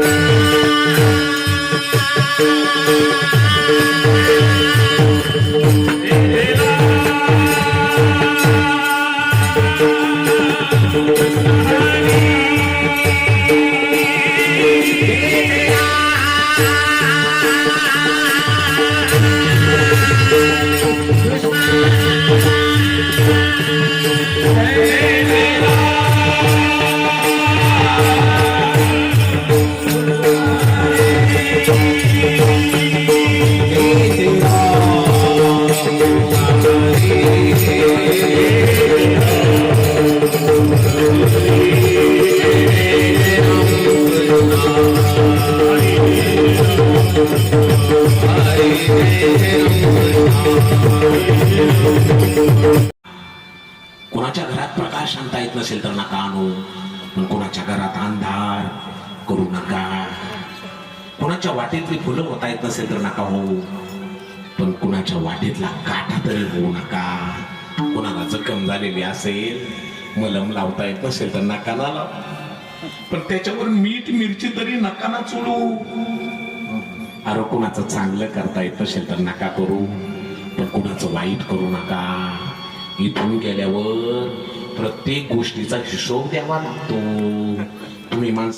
Thank you. कोणाच्या घरात प्रकाश आणता येत नसेल तर नका आणू. पण कोणाच्या घरात अंधार करू नका कोणाच्या वाटेतली फुलं होता येत नसेल तर नका हो. पण कुणाच्या वाटेतला काटा तरी होऊ नका. कोणाला जखम झालेली असेल मलम लावता येत नसेल तर नका ना लाव पण त्याच्यावर मीठ मिरची तरी नका ना चोळू अरे कुणाचं चांगलं करता येत असेल तर नका करू. पण कुणाचं वाईट करू नका. इथून गेल्यावर प्रत्येक गोष्टीचा हिशोब द्यावा लागतो. तुम्ही माणसं